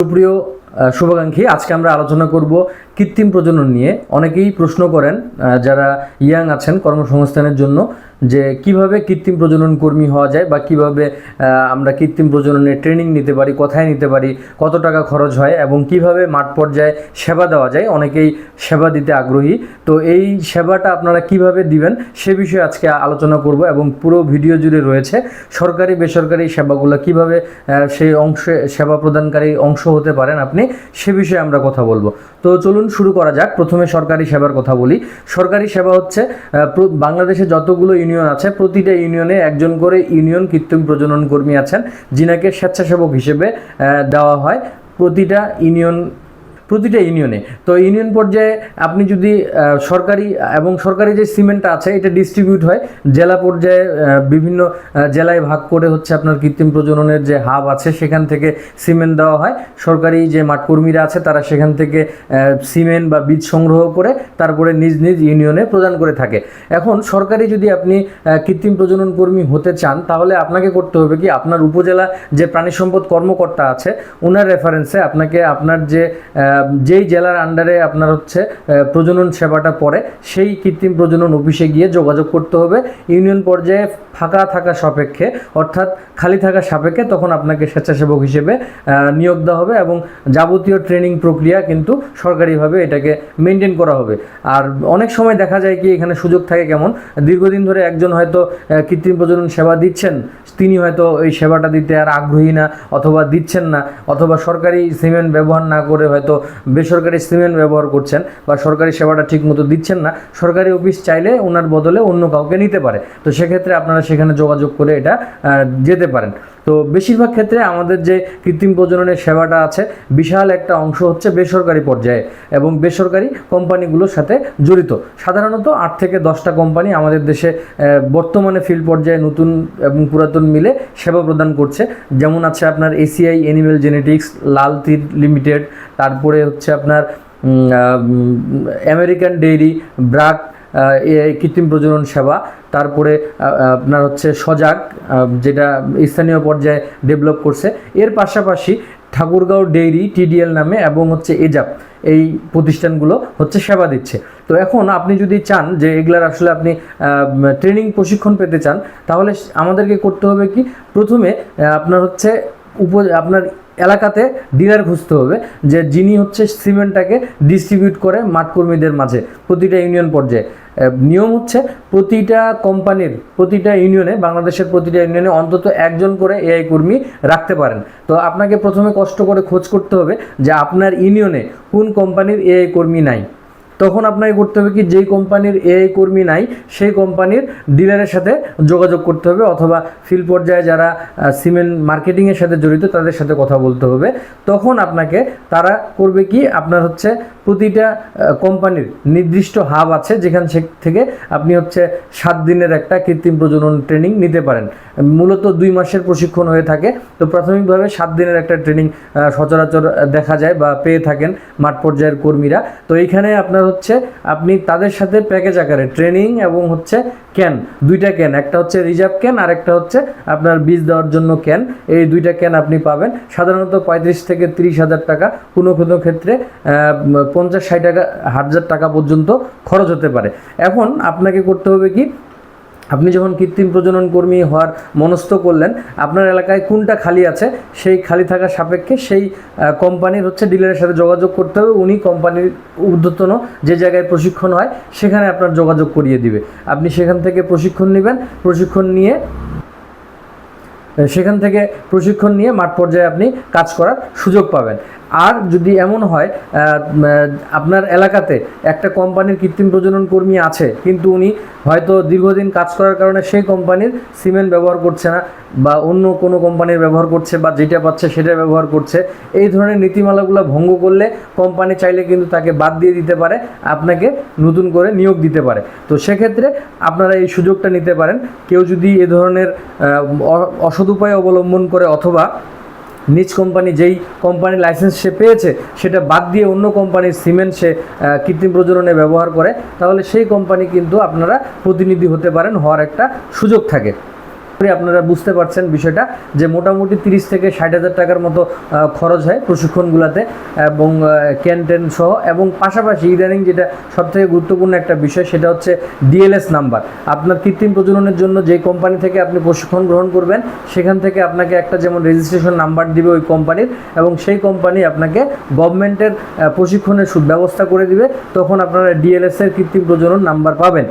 সুপ্রিয় আহ, শুভাকাঙ্ক্ষী আজকে আমরা আলোচনা করব কৃত্রিম প্রজনন নিয়ে। অনেকেই প্রশ্ন করেন যারা ইয়াং আছেন কর্মসংস্থানের জন্য যে কীভাবে কৃত্রিম প্রজনন কর্মী হওয়া যায় বা কীভাবে আমরা কৃত্রিম প্রজননের ট্রেনিং নিতে পারি, কোথায় নিতে পারি, কত টাকা খরচ হয় এবং কীভাবে মাঠ পর্যায়ে সেবা দেওয়া যায়, অনেকেই সেবা দিতে আগ্রহী। তো এই সেবাটা আপনারা কীভাবে দিবেন সে বিষয়ে আজকে আলোচনা করব এবং পুরো ভিডিও জুড়ে রয়েছে। সরকারি, বেসরকারি সেবাগুলো কীভাবে সেই অংশে সেবা প্রদানকারী অংশ হতে পারেন আপনি, সে বিষয়ে আমরা কথা বলব। তো চলুন শুরু করা যাক। প্রথমে সরকারি সেবার কথা বলি। সরকারি সেবা হচ্ছে বাংলাদেশে যতগুলো ইউনিয়ন আছে, প্রতিটা ইউনিয়নে একজন করে ইউনিয়ন কৃত্রিম প্রজনন কর্মী আছেন, যিনাকে স্বেচ্ছাসেবক হিসেবে দেওয়া হয়। প্রতিটা ইউনিয়ন প্রতিটা ইউনিয়নে তো ইউনিয়ন পর্যায়ে আপনি যদি সরকারি এবং সরকারি যে সিমেন্টটা আছে, এটা ডিস্ট্রিবিউট হয়, জেলা পর্যায়ে বিভিন্ন জেলায় ভাগ করে হচ্ছে আপনার কৃত্রিম প্রজননের যে হাব আছে, সেখান থেকে সিমেন্ট দেওয়া হয়। সরকারি যে মাঠকর্মীরা আছে, তারা সেখান থেকে সিমেন্ট বা বীজ সংগ্রহ করে তারপরে নিজ নিজ ইউনিয়নে প্রদান করে থাকে। এখন সরকারি যদি আপনি কৃত্রিম প্রজনন কর্মী হতে চান, তাহলে আপনাকে করতে হবে কি, আপনার উপজেলা যে প্রাণী সম্পদ কর্মকর্তা আছে ওনার রেফারেন্সে আপনাকে আপনার যে যেই জেলার আন্ডারে আপনার হচ্ছে প্রজনন সেবাটা পড়ে, সেই কৃত্রিম প্রজনন অফিসে গিয়ে যোগাযোগ করতে হবে। ইউনিয়ন পর্যায়ে ফাঁকা থাকা সাপেক্ষে, অর্থাৎ খালি থাকা সাপেক্ষে তখন আপনাকে স্বেচ্ছাসেবক হিসেবে নিয়োগ দেওয়া হবে এবং যাবতীয় ট্রেনিং প্রক্রিয়া কিন্তু সরকারিভাবে এটাকে মেনটেন করা হবে। আর অনেক সময় দেখা যায় কি, এখানে সুযোগ থাকে কেমন? দীর্ঘদিন ধরে একজন হয়তো কৃত্রিম প্রজনন সেবা দিচ্ছেন তিনি হয়তো এই সেবাটা দিতে আর আগ্রহী না অথবা দিচ্ছেন না, অথবা সরকারি সিমেন্ট ব্যবহার না করে হয়তো বেসরকারি সিমেন্ট ব্যবহার করছেন বা সরকারি সেবাটা ঠিকমতো দিচ্ছেন না, সরকারি অফিস চাইলে ওনার বদলে অন্য কাউকে নিতে পারে। তো সেক্ষেত্রে আপনারা সেখানে যোগাযোগ করে এটা যেতে পারেন। তো বেশিরভাগ ক্ষেত্রে আমাদের যে কৃত্রিম প্রজননের সেবাটা আছে, বিশাল একটা অংশ হচ্ছে বেসরকারি পর্যায়ে এবং বেসরকারি কোম্পানিগুলোর সাথে জড়িত। সাধারণত আট থেকে দশটা কোম্পানি আমাদের দেশে বর্তমানে ফিল্ড পর্যায়ে নতুন এবং পুরাতন মিলে সেবা প্রদান করছে। যেমন আছে আপনার এসিআই অ্যানিমেল জেনেটিক্স, লাল তীর লিমিটেড, তারপরে হচ্ছে আপনার আমেরিকান ডেইরি, ব্রাক কৃত্রিম প্রজনন সেবা। তারপরে আপনার হচ্ছে সজাগ যেটা স্থানীয় পর্যায়ে ডেভেলপ করছে। এর পাশাপাশি ঠাকুরগাঁও ডেইরি টিডিএল নামে এবং হচ্ছে এজাপ এই প্রতিষ্ঠানগুলো হচ্ছে সেবা দিচ্ছে। তো এখন আপনি যদি চান যে এগুলার আসলে আপনি ট্রেনিং প্রশিক্ষণ পেতে চান, তাহলে আমাদেরকে করতে হবে কি? প্রথমে আপনার হচ্ছে উপ আপনার এলাকাতে ডিলার খুঁজতে হবে যে যিনি হচ্ছে সিমেন্টটাকে ডিস্ট্রিবিউট করে মাঠকর্মীদের মাঝে প্রতিটা ইউনিয়ন পর্যায়ে। নিয়ম হচ্ছে প্রতিটা কোম্পানির প্রতিটা ইউনিয়নে বাংলাদেশের প্রতিটা ইউনিয়নে অন্তত একজন করে এআই কর্মী রাখতে পারেন। তো আপনাকে প্রথমে কষ্ট করে খোঁজ করতে হবে যে আপনার ইউনিয়নে কোন কোম্পানির এআই কর্মী নাই। তখন আপনাকে করতে হবে কি, যেই কোম্পানির এআই কর্মী নাই, সেই কোম্পানির ডিলারের সাথে যোগাযোগ করতে হবে অথবা ফিল পর্যায়ে যারা সিমেন্ট মার্কেটিংয়ের সাথে জড়িত তাদের সাথে কথা বলতে হবে। তখন আপনাকে, তারা করবে কি, আপনার হচ্ছে প্রতিটা কোম্পানির নির্দিষ্ট হাব আছে, যেখান থেকে আপনি হচ্ছে সাত দিনের একটা কৃত্রিম প্রজনন ট্রেনিং নিতে পারেন। মূলত দুই মাসের প্রশিক্ষণ হয়ে থাকে। তো প্রাথমিকভাবে সাত দিনের একটা ট্রেনিং সচরাচর দেখা যায় বা পেয়ে থাকেন মাঠ পর্যায়ের কর্মীরা। তো এইখানে আপনার হচ্ছে, আপনি তাদের সাথে প্যাকেজ আকারে ট্রেনিং এবং হচ্ছে ক্যান দুইটা ক্যান একটা হচ্ছে রিজার্ভ ক্যান আর একটা হচ্ছে আপনার বীজ দেওয়ার জন্য ক্যান এই দুইটা ক্যান আপনি পাবেন। সাধারণত পঁয়ত্রিশ থেকে তিরিশ হাজার টাকা কোনো কোনো ক্ষেত্রে পঞ্চাশ, ষাট টাকা, হাজার টাকা পর্যন্ত খরচ হতে পারে। এখন আপনাকে করতে হবে কি, আপনি যখন কৃত্রিম প্রজনন কর্মী হওয়ার মনস্থ করলেন, আপনার এলাকায় কোনটা খালি আছে, সেই খালি থাকার সাপেক্ষে সেই কোম্পানির হচ্ছে ডিলারের সাথে যোগাযোগ করতে হবে। উনি কোম্পানির ঊর্ধ্বতন যে জায়গায় প্রশিক্ষণ হয়, সেখানে আপনার যোগাযোগ করিয়ে দিবে। আপনি সেখান থেকে প্রশিক্ষণ নেবেন, প্রশিক্ষণ নিয়ে, সেখান থেকে প্রশিক্ষণ নিয়ে মাঠ পর্যায়ে আপনি কাজ করার সুযোগ পাবেন। আর যদি এমন হয় আপনার এলাকাতে একটা কোম্পানির কৃত্রিম প্রজনন কর্মী আছে কিন্তু উনি হয়তো দীর্ঘদিন কাজ করার কারণে সেই কোম্পানির সিমেন্ট ব্যবহার করছে না বা অন্য কোনো কোম্পানির ব্যবহার করছে বা যেটা পাচ্ছে সেটা ব্যবহার করছে এই ধরনের নীতিমালাগুলো ভঙ্গ করলে কোম্পানি চাইলে কিন্তু তাকে বাদ দিয়ে দিতে পারে আপনাকে নতুন করে নিয়োগ দিতে পারে। তো সেক্ষেত্রে আপনারা এই সুযোগটা নিতে পারেন। কেউ যদি এ ধরনের আহ, অ- অসৎ উপায় অবলম্বন করে অথবা নিজ কোম্পানি যেই কোম্পানির লাইসেন্স সে পেয়েছে, সেটা বাদ দিয়ে অন্য কোম্পানির সিমেন্ট সে কৃত্রিম প্রজননে ব্যবহার করে, তাহলে সেই কোম্পানি কিন্তু আপনারা প্রতিনিধি হতে পারেন হওয়ার একটা সুযোগ থাকে। আপনারা বুঝতে পারছেন বিষয়টা যে মোটামুটি তিরিশ থেকে ষাট হাজার টাকার মতো খরচ হয় প্রশিক্ষণগুলোতে এবং ক্যান্টেন সহ এবং পাশাপাশি ইদানিং যেটা সবথেকে গুরুত্বপূর্ণ একটা বিষয় সেটা হচ্ছে ডিএলএস নাম্বার। আপনার কৃত্রিম প্রজননের জন্য যে কোম্পানি থেকে আপনি প্রশিক্ষণ গ্রহণ করবেন, সেখান থেকে আপনাকে একটা যেমন রেজিস্ট্রেশন নাম্বার দিবে ওই কোম্পানির এবং সেই কোম্পানি আপনাকে গভর্নমেন্টের প্রশিক্ষণের সু- ব্যবস্থা করে দিবে, তখন আপনারা ডিএলএস এর কৃত্রিম প্রজনন নাম্বার পাবেন।